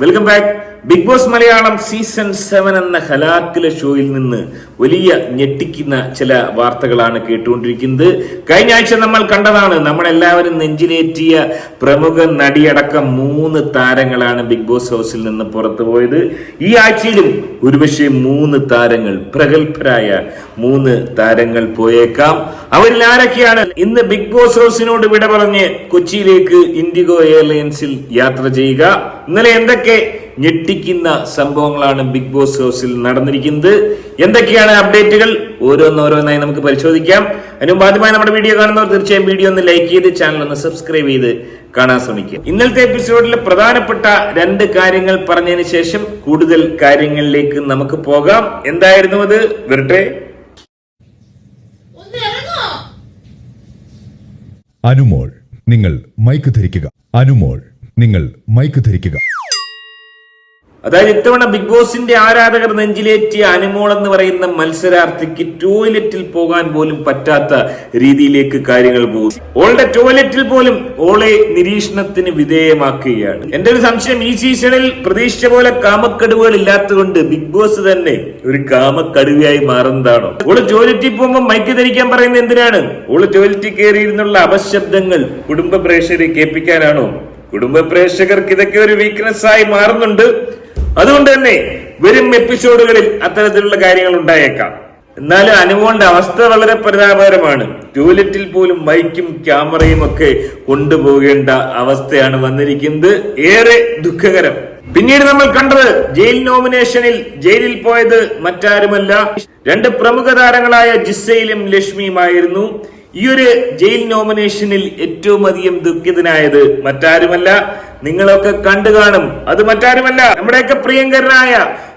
Welcome back Bigg Boss Malayalam season seven എന്ന ഹലാക്കിലെ ഷോയിൽ നിന്ന് വലിയ ഞെട്ടിക്കുന്ന ചില വാർത്തകളാണ് കേട്ടുകൊണ്ടിരിക്കുന്നത്. കഴിഞ്ഞ ആഴ്ച നമ്മൾ കണ്ടതാണ് നമ്മളെല്ലാവരും നെഞ്ചിലേറ്റിയ പ്രമുഖ നടിയടക്കം മൂന്ന് താരങ്ങളാണ് ബിഗ് ബോസ് ഹൗസിൽ നിന്ന് പുറത്തു പോയത്. ഈ ആഴ്ചയിലും ഒരുപക്ഷെ മൂന്ന് താരങ്ങൾ പ്രഗത്ഭരായ മൂന്ന് താരങ്ങൾ പോയേക്കാം. അവരിൽ ആരൊക്കെയാണ് ഇന്ന് ബിഗ് ബോസ് ഹൗസിനോട് വിട പറഞ്ഞ് കൊച്ചിയിലേക്ക് ഇൻഡിഗോ എയർലൈൻസിൽ യാത്ര ചെയ്യുക? ഇന്നലെ എന്തൊക്കെ ഞെട്ടിക്കുന്ന സംഭവങ്ങളാണ് ബിഗ് ബോസ് ഹൗസിൽ നടന്നിരിക്കുന്നത്? എന്തൊക്കെയാണ് അപ്ഡേറ്റുകൾ ഓരോന്നോരോന്നായി നമുക്ക് പരിശോധിക്കാം. അതിന് ആദ്യമായി നമ്മുടെ വീഡിയോ കാണുന്നവർ തീർച്ചയായും വീഡിയോ ഒന്ന് ലൈക്ക് ചെയ്ത് ചാനൽ ഒന്ന് സബ്സ്ക്രൈബ് ചെയ്ത് കാണാൻ ശ്രമിക്കുക. ഇന്നലത്തെ എപ്പിസോഡിൽ പ്രധാനപ്പെട്ട രണ്ട് കാര്യങ്ങൾ പറഞ്ഞതിന് ശേഷം കൂടുതൽ കാര്യങ്ങളിലേക്ക് നമുക്ക് പോകാം. എന്തായിരുന്നു അത്? വരട്ടെ ഒന്ന് ഇറങ്ങോ അനുമോൾ നിങ്ങൾ മൈക്ക് ധരിക്കുക. അനുമോൾ നിങ്ങൾ മൈക്ക് ധരിക്കുക. അതായത് ഇത്തവണ ബിഗ് ബോസിന്റെ ആരാധകർ നെഞ്ചിലേറ്റിയ അനുമോൾ എന്ന് പറയുന്ന മത്സരാർത്ഥിക്ക് ടോയ്ലറ്റിൽ പോകാൻ പോലും പറ്റാത്ത രീതിയിലേക്ക് കാര്യങ്ങൾ പോകും ഓളുടെ ടോയ്ലറ്റിൽ പോലും ഓളെ നിരീക്ഷണത്തിന് വിധേയമാക്കുകയാണ്. എന്റെ ഒരു സംശയം ഈ സീസണിൽ പ്രതീക്ഷിച്ച പോലെ കാമക്കടുവുകൾ ഇല്ലാത്തതുകൊണ്ട് ബിഗ് ബോസ് തന്നെ ഒരു കാമക്കടുവയായി മാറുന്നതാണോ? ഓൾ ടോയ്ലറ്റിൽ പോകുമ്പോൾ മൈക്ക് ധരിക്കാൻ പറയുന്നത് എന്തിനാണ്? ഓൾ ടോയ്ലറ്റിൽ കയറിയിരുന്നുള്ള അപശബ്ദങ്ങൾ കുടുംബ പ്രേക്ഷകരെ കേൾപ്പിക്കാനാണോ? കുടുംബ പ്രേക്ഷകർക്ക് ഇതൊക്കെ ഒരു വീക്ക്നെസ് ആയി മാറുന്നുണ്ട്. അതുകൊണ്ട് തന്നെ വരും എപ്പിസോഡുകളിൽ അത്തരത്തിലുള്ള കാര്യങ്ങൾ ഉണ്ടായേക്കാം. എന്നാലും അനുമോളുടെ അവസ്ഥ വളരെ പരിതാപകരമാണ്. ടോയ്ലറ്റിൽ പോലും മൈക്കും ക്യാമറയും ഒക്കെ കൊണ്ടുപോകേണ്ട അവസ്ഥയാണ് വന്നിരിക്കുന്നത്. ഏറെ ദുഃഖകരം. പിന്നീട് നമ്മൾ കണ്ടത് ജയിൽ നോമിനേഷനിൽ ജയിലിൽ പോയത് മറ്റാരുമല്ല. രണ്ട് പ്രമുഖ താരങ്ങളായ ജിസയിലും ലക്ഷ്മിയുമായിരുന്നു. ഈ ഒരു ജയിൽ നോമിനേഷനിൽ ഏറ്റവും അധികം ദുഃഖിതനായത് മറ്റാരുമല്ല? നിങ്ങളൊക്കെ കണ്ടു കാണും. അത് മറ്റാരുമല്ല? നമ്മുടെയൊക്കെ പ്രിയങ്കരനായ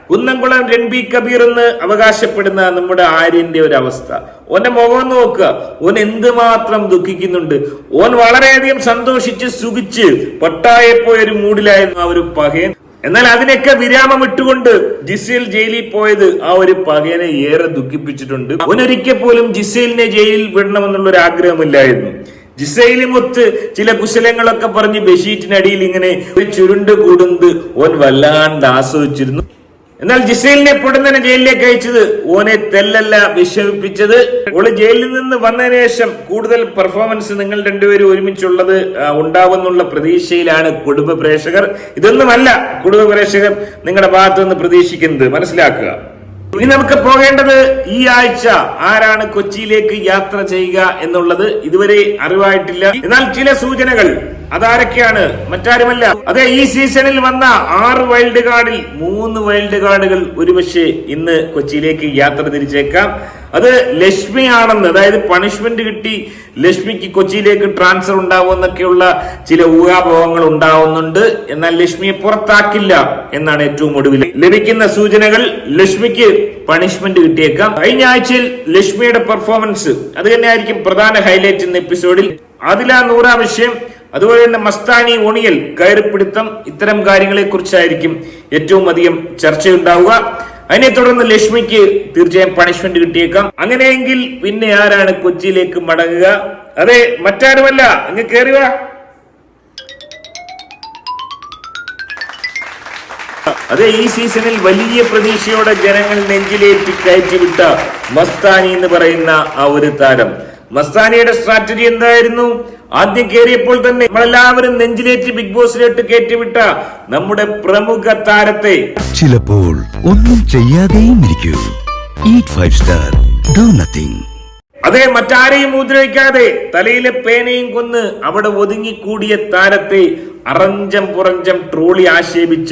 കുന്നംകുളം രൺബി കബീർ എന്ന് അവകാശപ്പെടുന്ന നമ്മുടെ ആര്യന്റെ ഒരു അവസ്ഥ. ഓന്റെ മുഖം നോക്കുക. ഓൻ എന്തുമാത്രം ദുഃഖിക്കുന്നുണ്ട്. ഓൻ വളരെയധികം സന്തോഷിച്ച് സുഖിച്ച് പട്ടായപ്പോയ ഒരു മൂഡിലായിരുന്നു ആ ഒരു പകയൻ എന്നാൽ അതിനൊക്കെ വിരാമം ഇട്ടുകൊണ്ട് ജിസേൽ ജയിലിൽ പോയത് ആ ഒരു പകയനെ ഏറെ ദുഃഖിപ്പിച്ചിട്ടുണ്ട്. അവനൊരിക്കൽ പോലും ജിസേലിനെ ജയിലിൽ വിടണമെന്നുള്ള ഒരു ആഗ്രഹമില്ലായിരുന്നു ജിസയിലുമൊത്ത് ചില കുശലങ്ങളൊക്കെ പറഞ്ഞ് ബെഷീറ്റിനടിയിൽ ഇങ്ങനെ ഒരു ചുരുണ്ട് കൂടുന്നത് ഓൻ വല്ലാണ്ട് ആസ്വദിച്ചിരുന്നു. എന്നാൽ ജിസൈലിനെ പൊടുന്നനെ ജയിലിലേക്ക് അയച്ചത് ഓനെ തെല്ലല്ല വിഷമിപ്പിച്ചത് ഓൾ ജയിലിൽ നിന്ന് വന്നതിന് ശേഷം കൂടുതൽ പെർഫോമൻസ് നിങ്ങൾ രണ്ടുപേരും ഒരുമിച്ചുള്ളത് ഉണ്ടാവുന്നുള്ള പ്രതീക്ഷയിലാണ് കുടുംബ പ്രേക്ഷകർ. ഇതൊന്നുമല്ല കുടുംബ പ്രേക്ഷകർ നിങ്ങളുടെ ഭാഗത്തു നിന്ന് പ്രതീക്ഷിക്കുന്നത്. മനസ്സിലാക്കുക. ഇനി നമുക്ക് പോകേണ്ടത് ഈ ആഴ്ച ആരാണ് കൊച്ചിയിലേക്ക് യാത്ര ചെയ്യുക എന്നുള്ളത് ഇതുവരെ അറിവായിട്ടില്ല. എന്നാൽ ചില സൂചനകൾ. അതാരൊക്കെയാണ്? മറ്റാരുമല്ല. അതെ ഈ സീസണിൽ വന്ന ആറ് വൈൽഡ് കാർഡിൽ മൂന്ന് വൈൽഡ് കാർഡുകൾ ഒരുപക്ഷെ ഇന്ന് കൊച്ചിയിലേക്ക് യാത്ര തിരിച്ചേക്കാം. അത് ലക്ഷ്മിയാണെന്ന് അതായത് പണിഷ്മെന്റ് കിട്ടി ലക്ഷ്മിക്ക് കൊച്ചിയിലേക്ക് ട്രാൻസ്ഫർ ഉണ്ടാവുമെന്നൊക്കെയുള്ള ചില ഊഹാപോഹങ്ങൾ ഉണ്ടാവുന്നുണ്ട്. എന്നാൽ ലക്ഷ്മിയെ പുറത്താക്കില്ല എന്നാണ് ഏറ്റവും ഒടുവിൽ ലഭിക്കുന്ന സൂചനകൾ. ലക്ഷ്മിക്ക് പണിഷ്മെന്റ് കിട്ടിയേക്കാം. കഴിഞ്ഞ ആഴ്ചയിൽ ലക്ഷ്മിയുടെ പെർഫോമൻസ് അത് തന്നെയായിരിക്കും പ്രധാന ഹൈലൈറ്റ് എന്ന എപ്പിസോഡിൽ അതിലാ നൂറാം വിഷയം. അതുപോലെ തന്നെ മസ്താനി ഓണിയൽ കയറിപ്പിടുത്തം. ഇത്തരം കാര്യങ്ങളെ കുറിച്ചായിരിക്കും ഏറ്റവും അധികം ചർച്ചയുണ്ടാവുക. അതിനെ തുടർന്ന് ലക്ഷ്മിക്ക് തീർച്ചയായും പണിഷ്മെന്റ് കിട്ടിയേക്കാം. അങ്ങനെയെങ്കിൽ പിന്നെ ആരാണ് കൊച്ചിയിലേക്ക് മടങ്ങുക? അതെ മറ്റാരുമല്ല. അങ്ങ് കയറുക അതെ ഈ സീസണിൽ വലിയ പ്രതീക്ഷയോടെ ജനങ്ങൾ നെഞ്ചിലേറ്റി കയറ്റിവിട്ട മസ്താനി എന്ന് പറയുന്ന ആ ഒരു താരം. മസ്താനിയുടെ സ്ട്രാറ്റജി എന്തായിരുന്നു? ആദ്യം കയറിയപ്പോൾ തന്നെ നമ്മളെല്ലാവരും നെഞ്ചിലേറ്റ് ബിഗ് ബോസിലേട്ട് കയറ്റിവിട്ട നമ്മുടെ പ്രമുഖ താരത്തെ. ചിലപ്പോൾ ഒന്നും ചെയ്യാതെയും ഇരിക്കൂ. Eat five star do nothing അതെ മറ്റാരെയും ഉപദ്രവിക്കാതെ തലയിലെ പേനയും കൊന്ന് അവിടെ ഒതുങ്ങിക്കൂടിയ താരത്തെ അറഞ്ചം പുറഞ്ചം ട്രോളി ആക്ഷേപിച്ച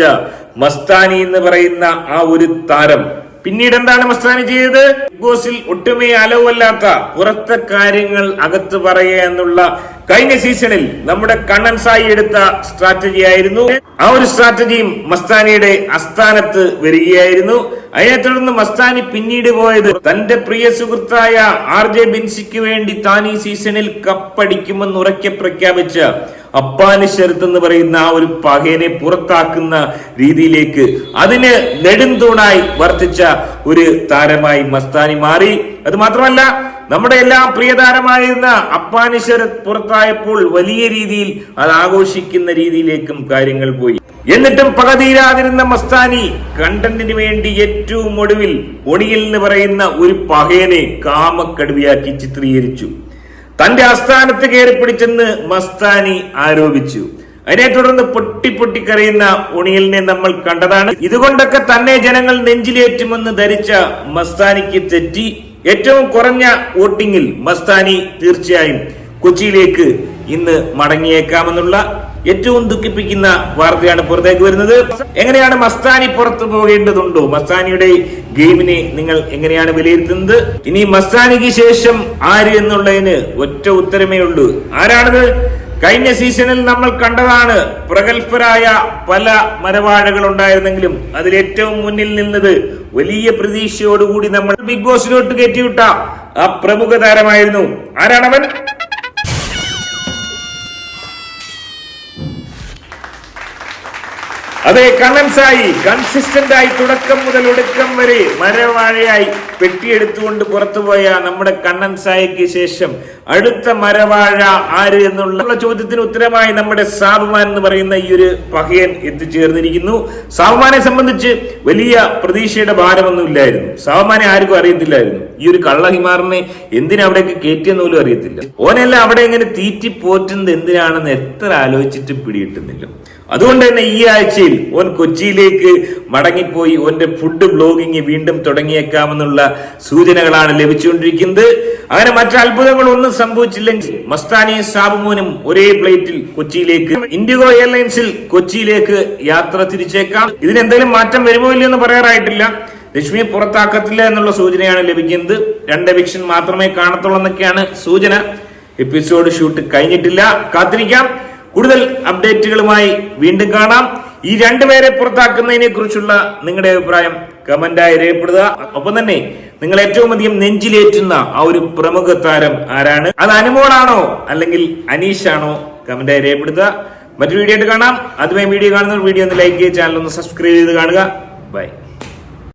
മസ്താനി എന്ന് പറയുന്ന ആ ഒരു താരം. പിന്നീട് എന്താണ് മസ്താനി ചെയ്തത്? ബിഗ് ബോസിൽ ഒട്ടുമേ അലവല്ലാത്ത പുറത്തെ കാര്യങ്ങൾ അകത്ത് പറയുക എന്നുള്ള കഴിഞ്ഞ സീസണിൽ നമ്മുടെ കണ്ണൻ സായി എടുത്ത സ്ട്രാറ്റജി ആയിരുന്നു. ആ ഒരു സ്ട്രാറ്റജിയും മസ്താനിയുടെ അസ്ഥാനത്ത് വരികയായിരുന്നു. അതിനെ തുടർന്ന് മസ്താനി പിന്നീട് പോയത് തന്റെ പ്രിയ സുഹൃത്തായ ആർ ജെ ബിൻസിക്ക് വേണ്ടി താൻ ഈ സീസണിൽ കപ്പടിക്കുമെന്ന് ഉറക്കെ പ്രഖ്യാപിച്ച അപ്പാനി ശരത്ത് എന്ന് പറയുന്ന ആ ഒരു പകയനെ പുറത്താക്കുന്ന രീതിയിലേക്ക് അതിന് നെടുംതൂണായി വർത്തിച്ച ഒരു താരമായി മസ്താനി മാറി. അത് മാത്രമല്ല നമ്മുടെ എല്ലാം പ്രിയതാരമായിരുന്ന അപ്പാനിശ്വർ പുറത്തായപ്പോൾ വലിയ രീതിയിൽ അത് ആഘോഷിക്കുന്ന രീതിയിലേക്കും കാര്യങ്ങൾ പോയി. എന്നിട്ടും പകതീരാതിരുന്ന മസ്താനി കണ്ടന്റിന് വേണ്ടി ഏറ്റവും ഒടുവിൽ ഒണിയിൽ എന്ന് പറയുന്ന ഒരു പകയനെ കാമക്കടുവിയാക്കി ചിത്രീകരിച്ചു. തന്റെ ആസ്ഥാനത്ത് കയറി പിടിച്ചെന്ന് മസ്താനി ആരോപിച്ചു. അതിനെ തുടർന്ന് പൊട്ടി പൊട്ടിക്കറിയുന്ന ഉണിയലിനെ നമ്മൾ കണ്ടതാണ്. ഇതുകൊണ്ടൊക്കെ തന്നെ ജനങ്ങൾ നെഞ്ചിലേറ്റുമെന്ന് ധരിച്ച മസ്താനിക്ക് തെറ്റി. ഏറ്റവും കുറഞ്ഞ വോട്ടിംഗിൽ മസ്താനി തീർച്ചയായും കൊച്ചിയിലേക്ക് ഇന്ന് മടങ്ങിയേക്കാമെന്നുള്ള ഏറ്റവും ദുഃഖിപ്പിക്കുന്ന വാർത്തയാണ് പുറത്തേക്ക് വരുന്നത്. എങ്ങനെയാണ് മസ്താനി പുറത്തു പോകേണ്ടതുണ്ടോ? മസ്താനിയുടെ ഗെയിമിനെ നിങ്ങൾ എങ്ങനെയാണ് വിലയിരുത്തുന്നത്? ഇനി മസ്താനിക്ക് ശേഷം ആര് എന്നുള്ളതിന് ഒറ്റ ഉത്തരമേ ഉള്ളൂ. ആരാണത്? കഴിഞ്ഞ സീസണിൽ നമ്മൾ കണ്ടതാണ് പ്രഗത്ഭരായ പല മരവാഴകൾ ഉണ്ടായിരുന്നെങ്കിലും അതിൽ ഏറ്റവും മുന്നിൽ നിന്നത് വലിയ പ്രതീക്ഷയോടുകൂടി നമ്മൾ ബിഗ് ബോസിലോട്ട് കയറ്റിവിട്ട ആ പ്രമുഖ താരമായിരുന്നു. ആരാണവൻ? അതെ കണ്ണൻ സായി കൺസിസ്റ്റന്റ് ആയി തുടക്കം മുതൽ ഒടുക്കം വരെ മരവാഴയായി പെട്ടിയെടുത്തുകൊണ്ട് പുറത്തുപോയ നമ്മുടെ കണ്ണൻ സായിക്ക് ശേഷം അടുത്ത മരവാഴ ആര് എന്നുള്ള ചോദ്യത്തിന് ഉത്തരമായി നമ്മുടെ സാബുമാൻ എന്ന് പറയുന്ന ഈ ഒരു പകയൻ എത്തിച്ചേർന്നിരിക്കുന്നു. സാബുമാനെ സംബന്ധിച്ച് വലിയ പ്രതീക്ഷയുടെ ഭാരമൊന്നും ഇല്ലായിരുന്നു സാബുമാനെ ആർക്കും അറിയത്തില്ലായിരുന്നു. ഈ ഒരു കള്ളഹിമാറിനെ എന്തിനാ അവിടേക്ക് കയറ്റിയെന്ന് പോലും അറിയത്തില്ല. ഓനെല്ലാം അവിടെ എങ്ങനെ തീറ്റി പോറ്റുന്നത് എന്തിനാണെന്ന് എത്ര ആലോചിച്ചിട്ട് പിടികിട്ടുന്നില്ല. അതുകൊണ്ട് തന്നെ ഈ ആഴ്ചയിൽ ഓൻ കൊച്ചിയിലേക്ക് മടങ്ങിപ്പോയി ഓന്റെ ഫുഡ് ബ്ലോഗിങ് വീണ്ടും തുടങ്ങിയേക്കാമെന്നുള്ള സൂചനകളാണ് ലഭിച്ചുകൊണ്ടിരിക്കുന്നത്. അങ്ങനെ മറ്റു അത്ഭുതങ്ങളൊന്നും സംഭവിച്ചില്ലെങ്കിൽ മസ്താനിയും സാബുമോനും ഒരേ പ്ലേറ്റിൽ കൊച്ചിയിലേക്ക് ഇൻഡിഗോ എയർലൈൻസിൽ കൊച്ചിയിലേക്ക് യാത്ര തിരിച്ചേക്കാം. ഇതിനെന്തെങ്കിലും മാറ്റം വരുമോ ഇല്ലയോ എന്ന് പറയാറായിട്ടില്ല. ലക്ഷ്മിയെ പുറത്താക്കത്തില്ല എന്നുള്ള സൂചനയാണ് ലഭിക്കുന്നത്. രണ്ട് എവിക്ഷൻ മാത്രമേ കാണത്തുള്ളൂ എന്നൊക്കെയാണ് സൂചന. എപ്പിസോഡ് ഷൂട്ട് കഴിഞ്ഞിട്ടില്ല. കാത്തിരിക്കാം. കൂടുതൽ അപ്ഡേറ്റുകളുമായി വീണ്ടും കാണാം. ഈ രണ്ടുപേരെ പുറത്താക്കുന്നതിനെ കുറിച്ചുള്ള നിങ്ങളുടെ അഭിപ്രായം കമന്റായി രേഖപ്പെടുത്തുക. ഒപ്പം തന്നെ നിങ്ങൾ ഏറ്റവും അധികം നെഞ്ചിലേറ്റുന്ന ആ ഒരു പ്രമുഖ താരം ആരാണ്? അത് അനുമോളാണോ അല്ലെങ്കിൽ അനീഷ് ആണോ കമന്റായി രേഖപ്പെടുത്തുക. മറ്റൊരു വീഡിയോ ആയിട്ട് കാണാം. അതുമായി വീഡിയോ കാണുന്ന വീഡിയോ ഒന്ന് ലൈക്ക് ചെയ്യുക ചാനൽ ഒന്ന് സബ്സ്ക്രൈബ് ചെയ്ത് കാണുക. ബൈ.